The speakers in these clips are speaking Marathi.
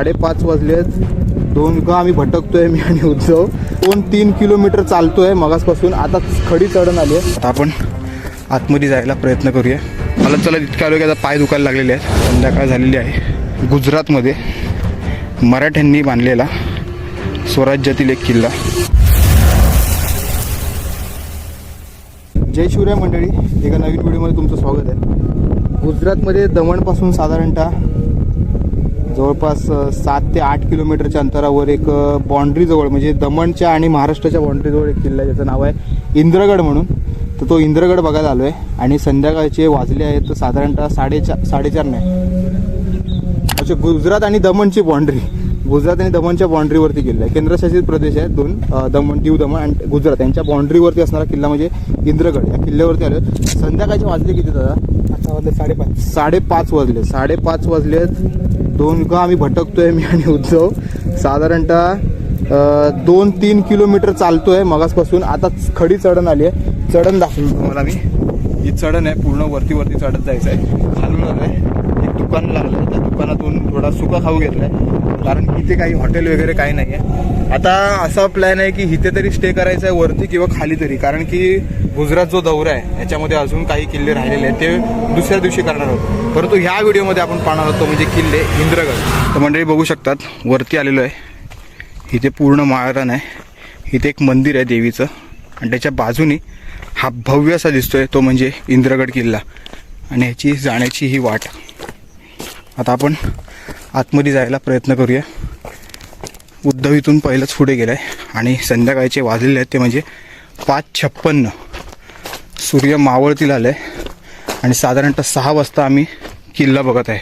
साडेपाच वाजले आहेत. दोन का आम्ही भटकतोय मी आणि उद्धव. दोन तीन किलोमीटर चालतोय मगासपासून. आता खडी चढण आली आहे. आता आपण आतमध्ये जायला प्रयत्न करूया. मला चला इतक्या आलो की आता पाय दुखायला लागलेले आहेत. संध्याकाळ झालेली आहे. गुजरातमध्ये मराठ्यांनी बांधलेला स्वराज्यातील एक किल्ला. जय शिवराय मंडळी एका नवीन व्हिडिओमध्ये तुमचं स्वागत आहे. गुजरातमध्ये दमणपासून साधारणतः जवळपास सात ते आठ किलोमीटरच्या अंतरावर एक बाँड्री जवळ म्हणजे दमणच्या आणि महाराष्ट्राच्या बाँड्रीजवळ एक किल्ला आहे ज्याचं नाव आहे इंद्रगड म्हणून. तर तो इंद्रगड बघायला आलो आहे आणि संध्याकाळचे वाजले आहेत साधारणतः साडेचार साडेचार नाही अच्छा गुजरात आणि दमणची बाँड्री गुजरात आणि दमणच्या बाँड्रीवरती किल्ला आहे. केंद्रशासित प्रदेश आहेत दोन दमण दीव दमण आणि गुजरात. यांच्या बाँड्रीवरती असणारा किल्ला म्हणजे इंद्रगड. या किल्ल्यावरती आलो संध्याकाळचे वाजले किती दादा? आता वाजले साडेपाच. साडेपाच वाजले. साडेपाच वाजले दोन का आम्ही भटकतोय मी आणि उद्धव. साधारणतः दोन तीन किलोमीटर चालतोय मगासपासून. आता खडी चढण आली आहे. चढण दाखवून तुम्हाला मी. ही चढण आहे. पूर्ण वरती वरती चढत जायचं आहे खालून आहे एक दुकान लागलं त्या दुकानातून थोडा सुका खाऊ घेतलाय. कारण इथे काही हॉटेल वगैरे काही नाही आहे आता असा प्लॅन आहे की इथे तरी स्टे करायचा आहे वरती किंवा खाली तरी. कारण की गुजरात जो दौरा आहे याच्यामध्ये अजून काही किल्ले राहिलेले आहेत ते दुसऱ्या दिवशी करणार आहोत. परंतु ह्या व्हिडिओमध्ये आपण पाहणार आहोत तो म्हणजे किल्ले इंद्रगड. तर मंडळी बघू शकतात वरती आलेलो आहे. इथे पूर्ण माळरान आहे. इथे एक मंदिर आहे देवीचं. आणि त्याच्या बाजूनी हा भव्य असा दिसतोय तो म्हणजे इंद्रगड किल्ला. आणि ह्याची जाण्याची ही वाट. आता आपण आतमध्ये जायला प्रयत्न करूया. उद्धव इथून पहिलंच पुढे गेलाय आणि संध्याकाळचे वाजलेले आहेत ते म्हणजे पाच छप्पन्न. सूर्य मावळतील आलं आहे आणि साधारणतः सहा वाजता आम्ही किल्ला बघत आहे.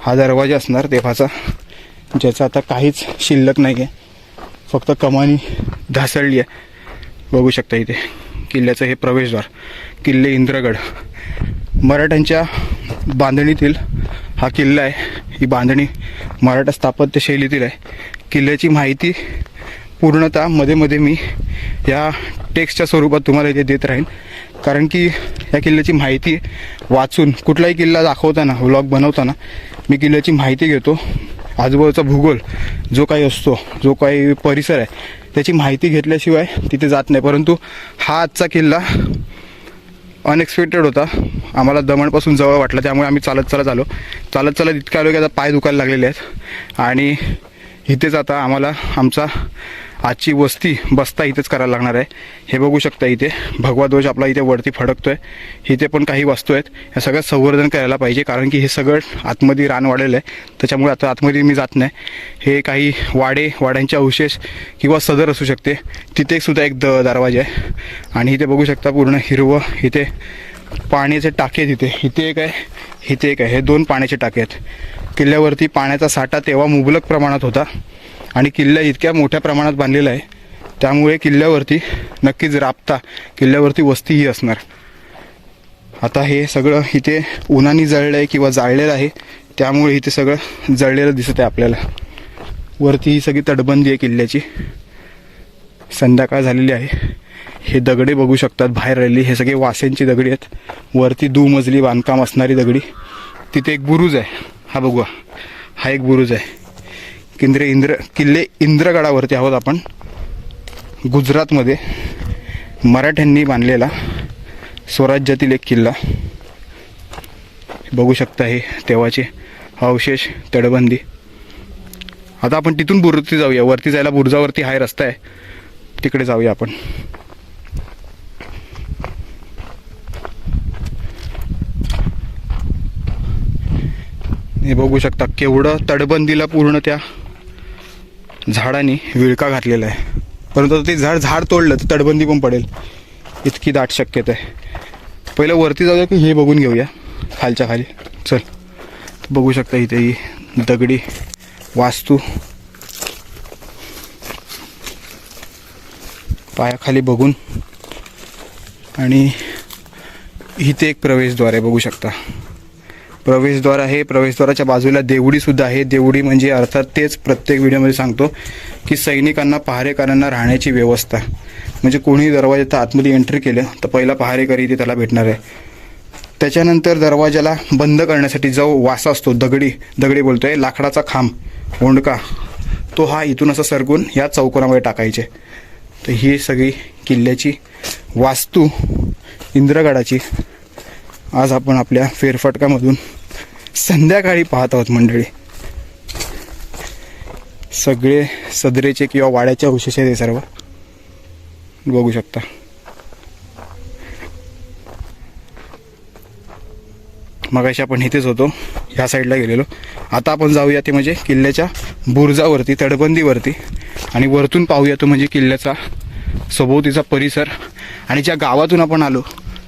हा दरवाजा असणार देवाचा ज्याचा आता काहीच शिल्लक नाही आहे फक्त कमानी ढासळली आहे. बघू शकता इथे किल्ल्याचं हे प्रवेशद्वार किल्ले इंद्रगड. मराठ्यांच्या बांधणीतील हा किल्ला आहे. ही बांधणी मराठा स्थापत्य शैलीतील आहे. किल्ल्याची माहिती पूर्णतः मध्ये मध्ये मी या टेक्स्टच्या स्वरूपात तुम्हाला इथे देत राहीन. कारण की या किल्ल्याची माहिती वाचून कुठलाही किल्ला दाखवताना व्लॉग बनवताना मी किल्ल्याची माहिती घेतो. आजूबाजूचा भूगोल जो काही असतो जो काही परिसर आहे त्याची माहिती घेतल्याशिवाय तिथे जात नाही. परंतु हा आजचा किल्ला अनएक्सपेक्टेड होता. आम्हाला दमणपासून जवळ वाटलं त्यामुळे आम्ही चालत चालत आलो. चालत चालत इतकं आलो की आता पाय दुखायला लागलेले आहेत. आणि इथेच आता आम्हाला आमचा आजची वस्ती बसता इथेच करायला लागणार आहे. हे बघू शकता इथे. भगवा ध्वज आपला इथे वरती फडकतोय. इथे पण काही वस्तू आहेत. या सगळं संवर्धन करायला पाहिजे कारण की हे सगळं आतमध्ये रान वाढलेलं आहे. त्याच्यामुळे आता आतमध्ये मी जात नाही. हे काही वाडे वाड्यांचे अवशेष किंवा सदर असू शकते. तिथे सुद्धा एक द दरवाजा आहे. आणि इथे बघू शकता पूर्ण हिरवं इथे पाण्याचे टाके आहेत इथे. इथे एक आहे इथे एक आहे. हे दोन पाण्याचे टाके आहेत. किल्ल्यावरती पाण्याचा साठा तेव्हा मुबलक प्रमाणात होता. आणि किल्ला इतक्या मोठ्या प्रमाणात बांधलेला आहे त्यामुळे किल्ल्यावरती नक्कीच राबता किल्ल्यावरती वस्तीही असणार. आता हे सगळं इथे उन्हाने जळलं आहे किंवा जाळलेलं आहे त्यामुळे इथे सगळं जळलेलं दिसत आहे आपल्याला. वरती ही सगळी तटबंदी आहे किल्ल्याची. संध्याकाळ झालेली आहे. हे दगडे बघू शकतात बाहेर राहिली हे सगळे वासेंची दगडी आहेत. वरती दुमजली बांधकाम असणारी दगडी. तिथे एक बुरुज आहे. हा बघूया. हा एक बुरुज आहे. किंद्रे इंद्र किल्ले इंद्रगडावरती आहोत आपण. गुजरातमध्ये मराठ्यांनी बांधलेला स्वराज्यातील एक किल्ला. बघू शकता हे तेव्हाचे अवशेष तटबंदी. आता आपण तिथून बुरती जाऊया. वरती जायला बुरुजावरती हाय रस्ता आहे. तिकडे जाऊया आपण. हे बघू शकता केवढं तटबंदीला पूर्ण त्या झाडाने विळका घातलेला आहे. परंतु ते झाड झाड तोडलं तर तटबंदी पण पडेल. इतकी दाट शक्यता आहे. पहिलं वरती जाऊया की हे बघून घेऊया खालच्या खाली. चल बघू शकता इथे ही दगडी वास्तू. पायाखाली बघून. आणि इथे एक प्रवेशद्वार आहे बघू शकता. प्रवेशद्वार आहे. प्रवेशद्वाराच्या बाजूला देवडी सुद्धा आहे. देवडी म्हणजे अर्थात तेच प्रत्येक व्हिडिओमध्ये सांगतो की सैनिकांना पहारेकरांना राहण्याची व्यवस्था. म्हणजे कोणी दरवाजात आतमध्ये एंट्री केलं तर पहिला पहारेकरी इथे त्याला भेटणार आहे. त्याच्यानंतर दरवाजाला बंद करण्यासाठी जो वासा असतो दगडी दगडी बोलतो आहे लाकडाचा खांब ओंडका तो हा इथून असं सरकून या चौकोनामध्ये टाकायचे. तर ही सगळी किल्ल्याची वास्तू इंद्रगडाची आज आपण आपल्या फेरफटकामधून संध्याकाळी पाहत आहोत मंडळी. सगळे सदरेचे किंवा वाड्याचे अवशेष आहेत सर्व बघू शकता. मगाशी आपण इथेच होतो ह्या साईडला गेलेलो. आता आपण जाऊया ते म्हणजे किल्ल्याच्या बुर्जावरती तडबंदीवरती आणि वरतून पाहूया तो म्हणजे किल्ल्याचा सभोवतीचा परिसर आणि ज्या गावातून आपण आलो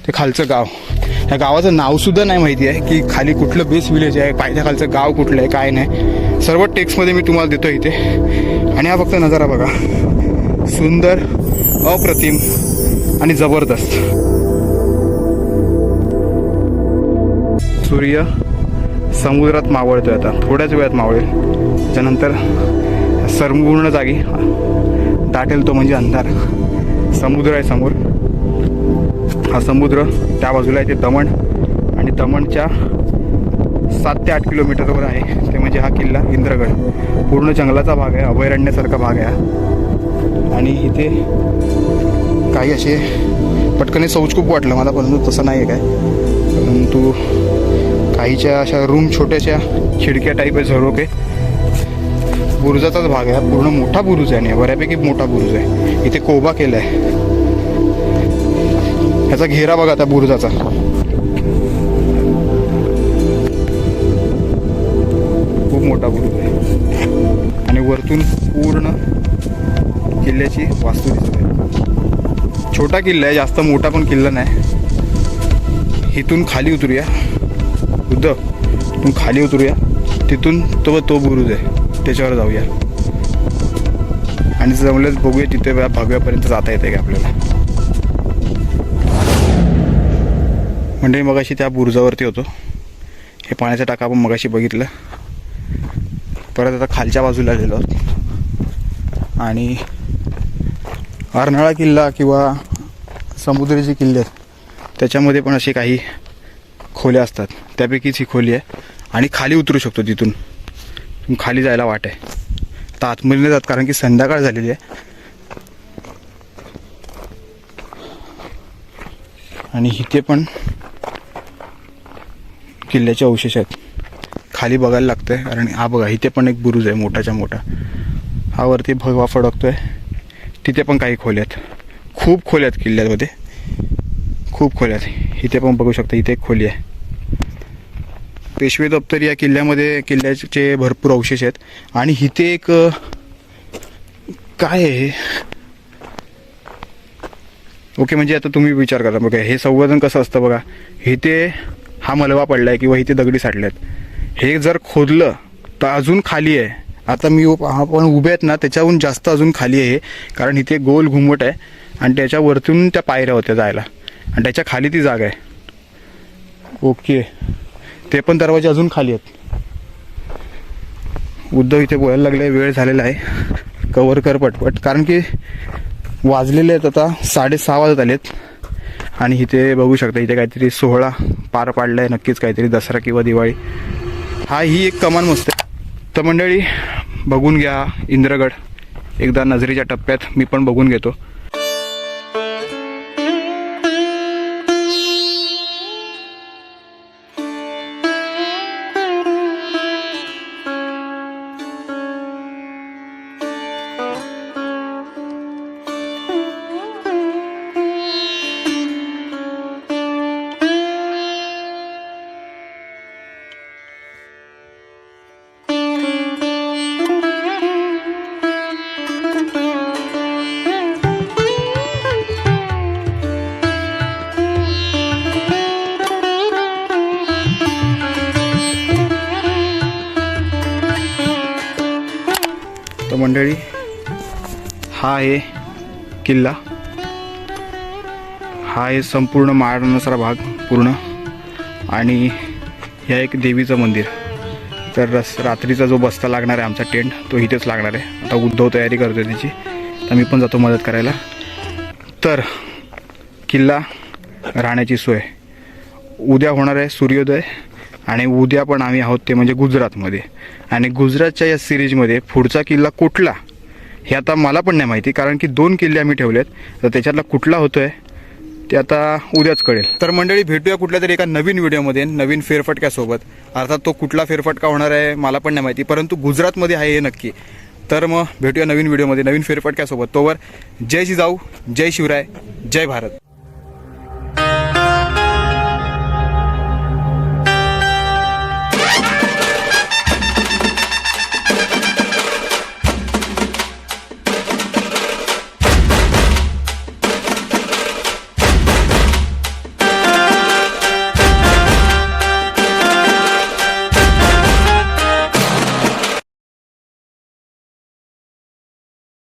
ते खालचं गाव. ह्या गावाचं नावसुद्धा नाही माहिती आहे की खाली कुठलं बेस विलेज आहे पायथ्या खालचं गाव कुठलं आहे काय नाही. सर्व टेक्स्टमध्ये मी तुम्हाला देतो इथे. आणि हा फक्त नजारा बघा. सुंदर अप्रतिम आणि जबरदस्त. सूर्य समुद्रात मावळतोय आता. थोड्याच वेळात मावळेल. त्याच्यानंतर संपूर्ण जागी दाटेल तो म्हणजे अंधार. समुद्र आहे समोर. हा समुद्र त्या बाजूला आहे ते दमण. आणि दमणच्या सात ते आठ किलोमीटरवर आहे. ते म्हणजे हा किल्ला इंद्रगड. पूर्ण जंगलाचा भाग आहे अभयारण्यासारखा भाग आहे आणि इथे काही असे पटकन शौच खूप वाटलं मला परंतु तसं नाही आहे काय. परंतु काहीच्या अशा रूम छोट्याशा खिडक्या टाईप आहे झरोके बुरुजाचाच भाग आहे हा. पूर्ण मोठा बुरुज आहे आणि बऱ्यापैकी मोठा बुरुज आहे. इथे कोबा केला आहे ह्याचा घेरा बघा आता बुरुजाचा. खूप मोठा बुरुज आहे. आणि वरतून पूर्ण किल्ल्याची वास्तू दिसत आहे. छोटा किल्ला आहे जास्त मोठा पण किल्ला नाही. इथून खाली उतरूया. उद्धव इथून खाली उतरूया. तिथून तो तो बुरुज आहे. त्याच्यावर जाऊया. आणि जमलं बघूया तिथे बा- भगव्यापर्यंत जाता येते का आपल्याला. म्हणजे मगाशी त्या बुरुजावरती होतो. हे पाण्याचा टाका आपण मगाशी बघितलं. परत आता खालच्या बाजूला आलेलो आहोत. आणि अर्नाळा किल्ला किंवा समुद्री जे किल्ले आहेत त्याच्यामध्ये पण असे काही खोल्या असतात. त्यापैकीच ही खोली आहे. आणि खाली उतरू शकतो तिथून. खाली जायला वाट आहे. आता आतमध्ये नाही जात कारण की संध्याकाळ झालेली आहे. आणि इथे पण किल्ल्याचे अवशेष आहेत. खाली बघायला लागतंय कारण हा बघा इथे पण एक बुरुज आहे मोठाच्या मोठा. हा वरती भगवा फडकतोय. तिथे पण काही खोल्या आहेत. खूप खोल्या आहेत किल्ल्यामध्ये. खूप खोल्या आहेत. इथे पण बघू शकता इथे एक खोली आहे. पेशवे दप्तर या किल्ल्यामध्ये किल्ल्याचे भरपूर अवशेष आहेत. आणि इथे एक काय आहे हे? ओके म्हणजे आता तुम्ही विचार करा. बघा हे संवर्धन कसं असतं बघा? इथे हा मलबा पडलाय किंवा इथे दगडी साठल्यात. हे जर खोदलं तर अजून खाली आहे. आता मी आपण उभे आहेत ना त्याच्याहून जास्त अजून खाली आहे. हे. कारण इथे गोल घुमट आहे आणि त्याच्यावरतून त्या पायऱ्या होत्या जायला. आणि त्याच्याखाली ती जागा आहे. ओके. ते पण दरवाजे अजून खाली आहेत. उद्धव इथे बोलायला लागले वेळ झालेला आहे. कवर कर पटपट. कारण की वाजलेले आहेत आता साडेसहा वाजत आलेत. आणि इथे बघू शकता इथे काहीतरी सोहळा पार पाडला आहे नक्कीच काहीतरी दसरा किंवा दिवाळी. हा ही एक कमान मस्त आहे. तर मंडळी बघून घ्या इंद्रगड. एकदा नजरेच्या टप्प्यात मी पण बघून घेतो. तर मंडळी हा आहे किल्ला. हा आहे संपूर्ण महाराणाचा भाग पूर्ण. आणि ह्या एक देवीचं मंदिर. तर रस रात्रीचा जो बस्ता लागणार आहे आमचा टेंट तो इथेच लागणार आहे. आता उद्धव तयारी करतो त्याची. तर मी पण जातो मदत करायला. तर किल्ला राहण्याची सोय. उद्या होणार आहे सूर्योदय. आणि उद्या पण आम्ही आहोत ते म्हणजे गुजरातमध्ये. आणि गुजरातच्या या सिरीजमध्ये पुढचा किल्ला कुठला हे आता मला पण नाही माहिती कारण की दोन किल्ले आम्ही ठेवलेत. तर त्याच्यातला कुठला होतो आहे ते आता उद्याच कळेल. तर मंडळी भेटूया कुठल्या तरी एका नवीन व्हिडिओमध्ये नवीन फेरफटक्यासोबत. अर्थात तो कुठला फेरफटका होणार आहे मला पण नाही माहिती परंतु गुजरातमध्ये आहे हे नक्की. तर मग भेटूया नवीन व्हिडिओमध्ये नवीन फेरफटक्यासोबत. तोवर जय जिजाऊ जय शिवराय जय भारत.